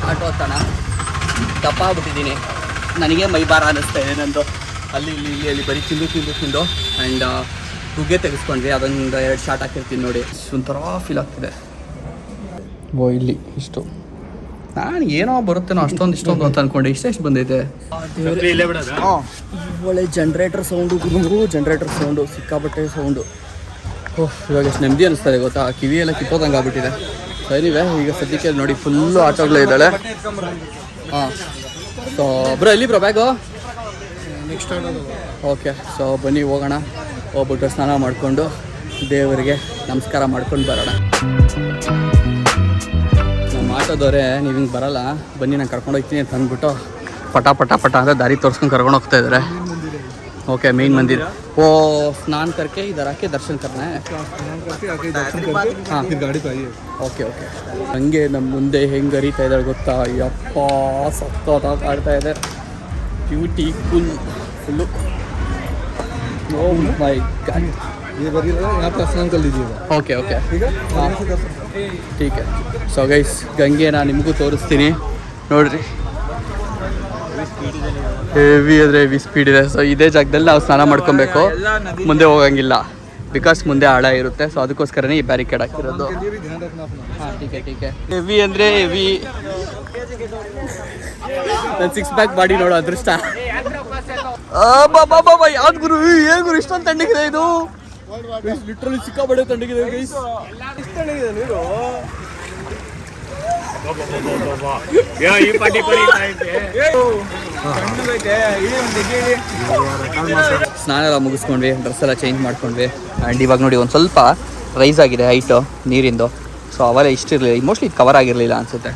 ಆಟೋ ತಣ ದಪ್ಪ ಆಗ್ಬಿಟ್ಟಿದ್ದೀನಿ ನನಗೆ ಮೈಬಾರ ಅನ್ನಿಸ್ತಾ ಇದೆ ನಂದು. ಅಲ್ಲಿ ಇಲ್ಲಿ ಇಲ್ಲಿ ಅಲ್ಲಿ ಬರೀ ತಿಂದು ತಿಂದು ತಿಂದು. ಆ್ಯಂಡ್ ಹುಗ್ಗೆ ತೆಗೆಸ್ಕೊಂಡ್ವಿ ಅದೊಂದು ಎರಡು ಶಾರ್ಟ್ ಹಾಕಿರ್ತೀನಿ ನೋಡಿ. ಒಂಥರ ಫೀಲ್ ಆಗ್ತಿದೆ. ಓ ಇಲ್ಲಿ ಇಷ್ಟು. ನಾನು ಏನೋ ಬರುತ್ತೇನೋ ಅಷ್ಟೊಂದು ಇಷ್ಟೊಂದು ಅಂತ ಅನ್ಕೊಂಡೆ. ಇಷ್ಟೆಷ್ಟು ಬಂದೈತೆ? ಒಳ್ಳೆ ಜನ್ರೇಟರ್ ಸೌಂಡು ಗುರು ಜನ್ರೇಟರ್ ಸೌಂಡು ಸಿಕ್ಕಾಪಟ್ಟೆ ಸೌಂಡು ಓಹ್, ಇವಾಗ ಎಷ್ಟು ನೆಮ್ಮದಿ ಅನಿಸ್ತದೆ ಗೊತ್ತಾ? ಕಿವಿ ಎಲ್ಲ ಕಿತ್ತೋದಂಗೆ ಆಗ್ಬಿಟ್ಟಿದೆ. ಸರಿವೆ ಈಗ ಸದ್ಯಕ್ಕೆ ನೋಡಿ ಫುಲ್ಲು ಆಟೋಗಳೇ ಇದ್ದಾಳೆ. ಹಾಂ. ಸೊ ಬ್ರೋ, ಎಲ್ಲಿ ಬ್ರೋ ಬ್ಯಾಗು? ಓಕೆ ಸೊ ಬನ್ನಿ, ಹೋಗೋಣ. ಹೋಗ್ಬಿಟ್ಟು ಸ್ನಾನ ಮಾಡಿಕೊಂಡು ದೇವರಿಗೆ ನಮಸ್ಕಾರ ಮಾಡ್ಕೊಂಡು ಬರೋಣ. ನಮ್ಮ ಆಟೋದವರೇ, ನೀವು ಹಿಂಗೆ ಬರಲ್ಲ. ಬನ್ನಿ, ನಾನು ಕರ್ಕೊಂಡು ಹೋಗ್ತೀನಿ ಅಂತ ಅಂದ್ಬಿಟ್ಟು ಪಟ ಪಟ ಪಟ ಅಂದರೆ ದಾರಿ ತೋರಿಸ್ಕೊಂಡು ಕರ್ಕೊಂಡು ಹೋಗ್ತಾ ಇದ್ದಾರೆ. ಓಕೆ ಮೇನ್ ಮಂದಿರ ಓ ಸ್ನಾನ करके इधर आके दर्शन करना है स्नान करके आके दर्शन करके हाँ। फिर गाड़ी पे आइए ಓಕೆ ಓಕೆ ಹಂಗೆ ನಮ್ಮ ಮುಂದೆ ಹೆಂಗೆ ಹರಿತಾ ಇದ್ದಾಳೆ ಗೊತ್ತಾ ಯಪ್ಪ ಸತ್ತೋದಾಗ ಆಡ್ತಾ ಇದೆ beautiful full oh my god ये बरिएगा यहाँ पे स्नान कर लीजिएगा ಓಕೆ ಓಕೆ ठीक है हाँ। यहाँ से दर्शन ಟೀಕೆ ಸೊ ಗೈಸ್ ಗಂಗೆನ ನಿಮಗೂ ತೋರಿಸ್ತೀನಿ ನೋಡ್ರಿ ಹೆವಿ ಅಂದರೆ ಹೆವಿ ಸ್ಪೀಡ್ ಇದೆ. ಸೊ ಇದೇ ಜಾಗದಲ್ಲಿ ನಾವು ಸ್ನಾನ ಮಾಡ್ಕೊಬೇಕು. ಮುಂದೆ ಹೋಗಂಗಿಲ್ಲ. ಬಿಕಾಸ್ ಮುಂದೆ ಆಳ ಇರುತ್ತೆ. ಸೊ ಅದಕ್ಕೋಸ್ಕರನೇ ಈ ಬ್ಯಾರಿಕೇಡ್ ಹಾಕಿರೋದು. ಹೆವಿ ಅಂದರೆ ಹೆವಿ ನನ್ನ ಸಿಕ್ಸ್ ಪ್ಯಾಕ್ ಬಾಡಿ ನೋಡೋ ಅದೃಷ್ಟ. ಯಾವ್ದು ಗುರು? ಏನು ಗುರು ಇಷ್ಟೊಂದು ತಣ್ಣಗಿದೆ ಇದು. ಲಿಟ್ರಲಿ ಸಿಕ್ಕಾಬಡೆ ತಣ್ಣಗಿದೆ ಸ್ನಾನ ಎಲ್ಲ ಮುಗಿಸ್ಕೊಂಡ್ವಿ ಡ್ರೆಸ್ ಎಲ್ಲ ಚೇಂಜ್ ಮಾಡ್ಕೊಂಡ್ವಿ. ಆ್ಯಂಡ್ ಇವಾಗ ನೋಡಿ ಒಂದು ಸ್ವಲ್ಪ ರೈಸ್ ಆಗಿದೆ ಹೈಟು ನೀರಿಂದು. ಸೊ ಅವೆಲ್ಲ ಇಷ್ಟಿರಲಿಲ್ಲ ಮೋಸ್ಟ್ಲಿ ಕವರ್ ಆಗಿರಲಿಲ್ಲ ಅನಿಸುತ್ತೆ.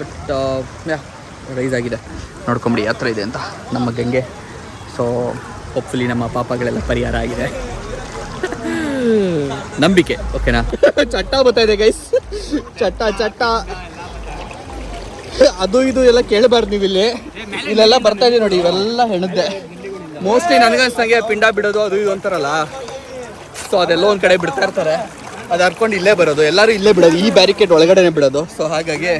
ಬಟ್ ರೈಸ್ ಆಗಿದೆ. ನೋಡ್ಕೊಂಬಿಡಿ, ಹತ್ರ ಇದೆ ಅಂತ, ನಮ್ಮ ಗಂಗೆ. ಸೊ ಹೋಪ್ಫುಲಿ ನಮ್ಮ ಪಾಪಗಳೆಲ್ಲ ಪರಿಹಾರ ಆಗಿದೆ. ನಂಬಿಕೆ ಓಕೆನಾ ಚಟ್ಟ ಬರ್ತಾ ಇದೆ ಗೈಸ್ ಚಟ್ಟ ಚಟ್ಟ. ಅದು ಇದು ಎಲ್ಲ ಕೇಳಬಾರ್ದು ನೀವು ಇಲ್ಲಿ ಇಲ್ಲೆಲ್ಲ ಬರ್ತಾ ಇದೆ ನೋಡಿ, ಇವೆಲ್ಲ ಹೆಣದ್ದೆ. ಮೋಸ್ಟ್ಲಿ ನನಗನ್ಸಂಗೆ ಪಿಂಡ ಬಿಡೋದು, ಅದು ಇದು ಅಂತಾರಲ್ಲ. ಸೊ ಅದೆಲ್ಲ ಒಂದು ಕಡೆ ಬಿಡ್ತಾ ಇರ್ತಾರೆ. ಅದು ಹರ್ಕೊಂಡು ಇಲ್ಲೇ ಬರೋದು. ಎಲ್ಲರೂ ಇಲ್ಲೇ ಬಿಡೋದು. ಈ ಬ್ಯಾರಿಕೇಡ್ ಒಳಗಡೆನೆ ಬಿಡೋದು. ಸೊ ಹಾಗಾಗಿ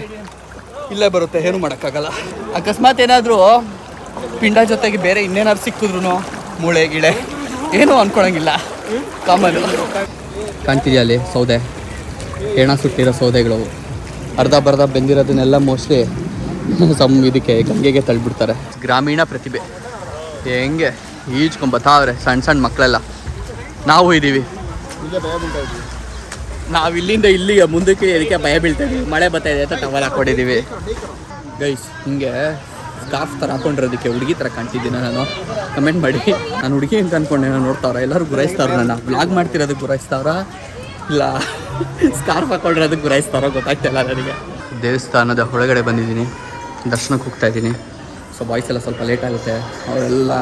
ಇಲ್ಲೇ ಬರುತ್ತೆ. ಏನು ಮಾಡೋಕ್ಕಾಗಲ್ಲ. ಅಕಸ್ಮಾತ್ ಏನಾದರೂ ಪಿಂಡ ಜೊತೆಗೆ ಬೇರೆ ಇನ್ನೇನಾದ್ರು ಸಿಕ್ಕಿದ್ರು ಮೂಳೆ, ಗಿಳೆ, ಏನೂ ಅನ್ಕೊಳಂಗಿಲ್ಲ. ಕಾಮನ್. ಕಾಣ್ತಿದೆಯಾ ಅಲ್ಲಿ? ಸೌದೆ. ಹೆಣ ಸುಟ್ಟಿರೋ ಸೌದೆಗಳು. ಅರ್ಧ ಬರ್ಧ ಬೆಂದಿರೋದನ್ನೆಲ್ಲ ಮೋಸ್ಟ್ಲಿ ಸಮ್ ಇದಕ್ಕೆ ಗಂಗೆಗೆ ತಳ್ಳಿಬಿಡ್ತಾರೆ ಗ್ರಾಮೀಣ ಪ್ರತಿಭೆ. ಹೆಂಗೆ? ಈಜ್ಕೊಂಬತ್ತಾವ್ರೆ ಸಣ್ಣ ಸಣ್ಣ ಮಕ್ಕಳೆಲ್ಲ ನಾವು ಇದ್ದೀವಿ ನಾವು ಇಲ್ಲಿಂದ ಇಲ್ಲಿಗೆ ಮುಂದಕ್ಕೆ ಇದಕ್ಕೆ ಭಯ ಬೀಳ್ತಾ ಇದೀವಿ. ಮಳೆ ಬರ್ತಾ ಇದೆ ಅಂತ ಟವಲ್ ಹಾಕೊಂಡಿದ್ದೀವಿ ಗೈಸ್ ಹಿಂಗೆ ಸ್ಕಾರ್ಫ್ ಥರ ಹಾಕೊಂಡಿರೋದಕ್ಕೆ ಹುಡುಗಿ ಥರ ಕಾಣ್ತಿದ್ದೀನಿ ನಾನು. ಕಮೆಂಟ್ ಮಾಡಿ. ನಾನು ಹುಡುಗಿ ಅಂತ ಅನ್ಕೊಂಡೆ, ನಾನು ನೋಡ್ತಾವ್ರ, ಎಲ್ಲರೂ ಗುರಾಯಿಸ್ತಾವ್ರ ನಾನು ಬ್ಲಾಗ್ ಮಾಡ್ತಿರೋದಕ್ಕೆ ಗುರಾಯಿಸ್ತಾವ್ರ? ಇಲ್ಲ. ಸ್ಕಾರ್ಫ್ ಹಾಕೊಂಡಿರೋದಕ್ಕೆ ಗುರಾಯಿಸ್ತಾರೋ ಗೊತ್ತಾಗ್ತಿಲ್ಲ ನನಗೆ. ದೇವಸ್ಥಾನದ ಒಳಗಡೆ ಬಂದಿದ್ದೀನಿ. ದರ್ಶನಕ್ಕೆ ಹೋಗ್ತಾ ಇದ್ದೀನಿ. ಸೊ ಬಾಯ್ಸ್ ಎಲ್ಲ ಸ್ವಲ್ಪ ಲೇಟ್ ಆಗುತ್ತೆ. ಅವರೆಲ್ಲ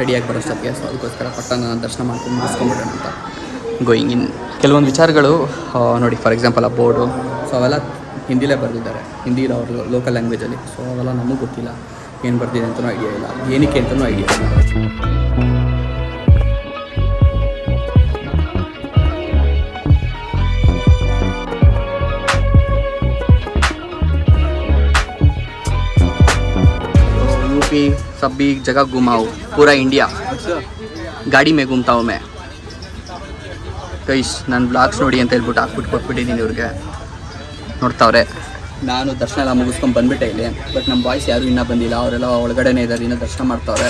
ರೆಡಿಯಾಗಿ ಬರೋಷ್ಟೊತ್ತಿಗೆ ಸೊ ಅದಕ್ಕೋಸ್ಕರ ಪಟ್ಟನ ದರ್ಶನ ಮಾಡ್ಕೊಂಡು ಮುಗಿಸ್ಕೊಂಬಿಡೋಣ ಅಂತ. ಗೋಯಿಂಗ್ ಇನ್ ಕೆಲವೊಂದು ವಿಚಾರಗಳು ನೋಡಿ ಫಾರ್ ಎಕ್ಸಾಂಪಲ್ ಆ ಬೋರ್ಡು ಸೊ ಅವೆಲ್ಲ ಹಿಂದಿಲೇ ಬರೆದಿದ್ದಾರೆ ಹಿಂದಿ ಅವ್ರ ಲೋಕಲ್ ಲ್ಯಾಂಗ್ವೇಜಲ್ಲಿ ಸೊ ಅವೆಲ್ಲ ನಮಗೆ ಗೊತ್ತಿಲ್ಲ ಏನು ಬರ್ದಿದೆ ಅಂತಲೂ ಐಡಿಯಾ ಇಲ್ಲ ಏನಕ್ಕೆ ಅಂತಲೂ ಐಡಿಯಾ ಇಲ್ಲ यूपी सब भी जगह घुमा हूँ पूरा इंडिया ಗಾಡಿ ಮೇ घूमता हूँ मैं ಗೈಸ್ ನಾನು ಬ್ಲಾಗ್ಸ್ ನೋಡಿ ಅಂತ ಹೇಳ್ಬಿಟ್ಟು ಹಾಕ್ಬಿಟ್ಟು ಕೊಟ್ಬಿಟ್ಟಿದ್ದೀನಿ ಇವ್ರಿಗೆ ನೋಡ್ತಾವ್ರೆ. ನಾನು ದರ್ಶನ ಎಲ್ಲ ಮುಗಿಸ್ಕೊಂಡು ಬಂದ್ಬಿಟ್ಟೆ ಇಲ್ಲಿ. ಬಟ್ ನಮ್ಮ ಬಾಯ್ಸ್ ಯಾರು ಇನ್ನೂ ಬಂದಿಲ್ಲ. ಅವರೆಲ್ಲ ಒಳಗಡೆನೇ ಇದ್ದಾರೆ ಇನ್ನೂ ದರ್ಶನ ಮಾಡ್ತಾವ್ರೆ.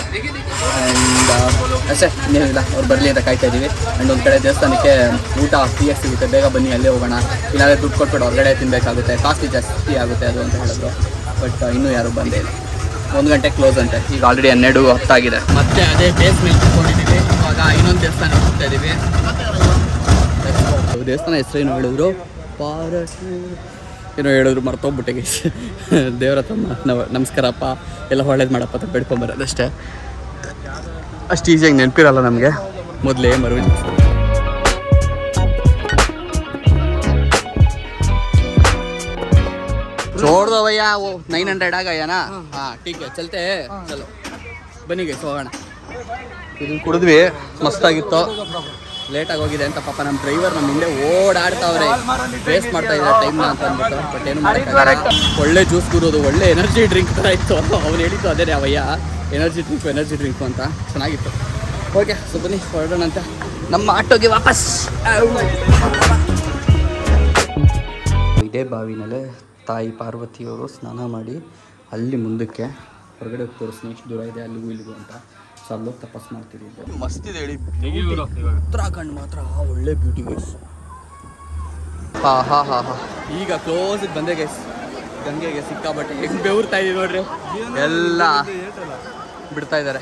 ಆ್ಯಂಡ್ ಅಷ್ಟೇ ಇನ್ನೇನಿಲ್ಲ ಅವ್ರು ಬರಲಿ ಅಂತ ಕಾಯ್ತಾ ಇದ್ದೀವಿ ಆ್ಯಂಡ್ ಒಂದು ಕಡೆ ದೇವಸ್ಥಾನಕ್ಕೆ ಊಟ ಫ್ರೀಯಾಗಿ ಸಿಗುತ್ತೆ. ಬೇಗ ಬನ್ನಿ, ಅಲ್ಲೇ ಹೋಗೋಣ. ಇಲ್ಲಾಂದರೆ ದುಡ್ಡು ಕೊಟ್ಬಿಟ್ಟು ಹೊರಗಡೆ ತಿನ್ನಬೇಕಾಗುತ್ತೆ ಕಾಸ್ಟ್ಲಿ ಜಾಸ್ತಿ ಆಗುತ್ತೆ ಅದು ಅಂತ ಹೇಳಿದ್ರು. ಬಟ್ ಇನ್ನೂ ಯಾರೂ ಬಂದೇ ಇಲ್ಲ. ಒಂದು ಗಂಟೆ ಕ್ಲೋಸ್ ಅಂತೆ. ಈಗ ಆಲ್ರೆಡಿ ಹನ್ನೆರಡು ಹೊತ್ತಾಗಿದೆ. ಮತ್ತೆ ಅದೇ ಬೇಸ್ ಮೇಲೆ ಕುತ್ಕೊಂಡಿದ್ದೀವಿ ಇವಾಗ ಇನ್ನೊಂದು ದೇವಸ್ಥಾನ ಹೋಗ್ತಾ ಇದ್ದೀವಿ ದೇವಸ್ಥಾನ ಹೆಸರೇನು ಹೇಳಿದ್ರು? ಪಾರಸು ಏನೋ ಹೇಳಿದ್ರು ಮರ್ತೋಗ್ಬಿಟ್ಟೆ ಗೈಸ್ ದೇವ್ರ ಹತ್ರ ಮ- ನಾವು ನಮಸ್ಕಾರಪ್ಪ ಎಲ್ಲ ಒಳ್ಳೇದು ಮಾಡಪ್ಪ ಅಂತ ಬೇಡ್ಕೊಂಬರೋದಷ್ಟೇ ಅಷ್ಟು ಈಸಿಯಾಗಿ ನೆನಪಿರಲ್ಲ ನಮಗೆ ಮೊದಲೇ ಮರುವಿ छोड़ दो भैया वो नाइन हंड्रेड आ गया ना हाँ ठीक है चलते हैं चलो ಬನ್ನಿ ಗೈಸ್ ಹೋಗೋಣ ಇದನ್ನ ಕುಡಿದ್ವಿ ಮಸ್ತಾಗಿತ್ತು ಲೇಟಾಗಿ ಹೋಗಿದೆ ಅಂತ ಪಾಪ ನಮ್ಮ ಡ್ರೈವರ್ ನಮ್ಮ ಹಿಂದೆ ಓಡಾಡ್ತಾವ್ರೆ. ವೇಸ್ಟ್ ಮಾಡ್ತಾ ಇದ್ದಾರೆ ಟೈಮ್ ಅಂತ ಅಂದ್ಬಿಟ್ಟು. ಬಟ್ ಏನು. ಒಳ್ಳೆ ಜ್ಯೂಸ್ ಕುರೋದು ಒಳ್ಳೆ ಎನರ್ಜಿ ಡ್ರಿಂಕ್ ಥರ ಇತ್ತು. ಅವ್ನು ಹೇಳಿದ್ದು ಅದೇ ಅವಯ್ಯ. ಎನರ್ಜಿ ಡ್ರಿಂಕು ಎನರ್ಜಿ ಡ್ರಿಂಕು ಅಂತ. ಚೆನ್ನಾಗಿತ್ತು. ಓಕೆ ಸೊ ಬನ್ನಿ ಅಂತ. ನಮ್ಮ ಆಟೋಗೆ ವಾಪಸ್. ಇದೇ ಬಾವಿನಲ್ಲೇ ತಾಯಿ ಪಾರ್ವತಿಯವರು ಸ್ನಾನ ಮಾಡಿ ಅಲ್ಲಿ ಮುಂದಕ್ಕೆ ಹೊರಗಡೆ ಹೋಗ್ತಾರೆ ಎಷ್ಟು ದೂರ ಇದೆ ಅಲ್ಲಿಗೂ ಇಲ್ಲಿಗೂ ಅಂತ. ಸೊ ಅಲ್ಲೋಗಿ ತಪಾಸ್ ಮಾಡ್ತೀವಿ ಮಸ್ತ್ ಇದೆ ಹೇಳಿ. ಉತ್ತರಾಖಂಡ್ ಮಾತ್ರ ಒಳ್ಳೆ ಬ್ಯೂಟಿ ಗೈಸ್ ಹಾ ಹಾ ಹಾ ಹಾ. ಈಗ ಕ್ಲೋಸ್ ಬಂದೆ ಗೈಸ್ ಗಂಗೆಗೆ ಸಿಕ್ಕಾಬಟ್ಟೆ ಹೆಂಗ್ ಬೆವರ್ತಾ ಇದೀವಿ ನೋಡ್ರಿ. ಎಲ್ಲ ಬಿಡ್ತಾ ಇದ್ದಾರೆ.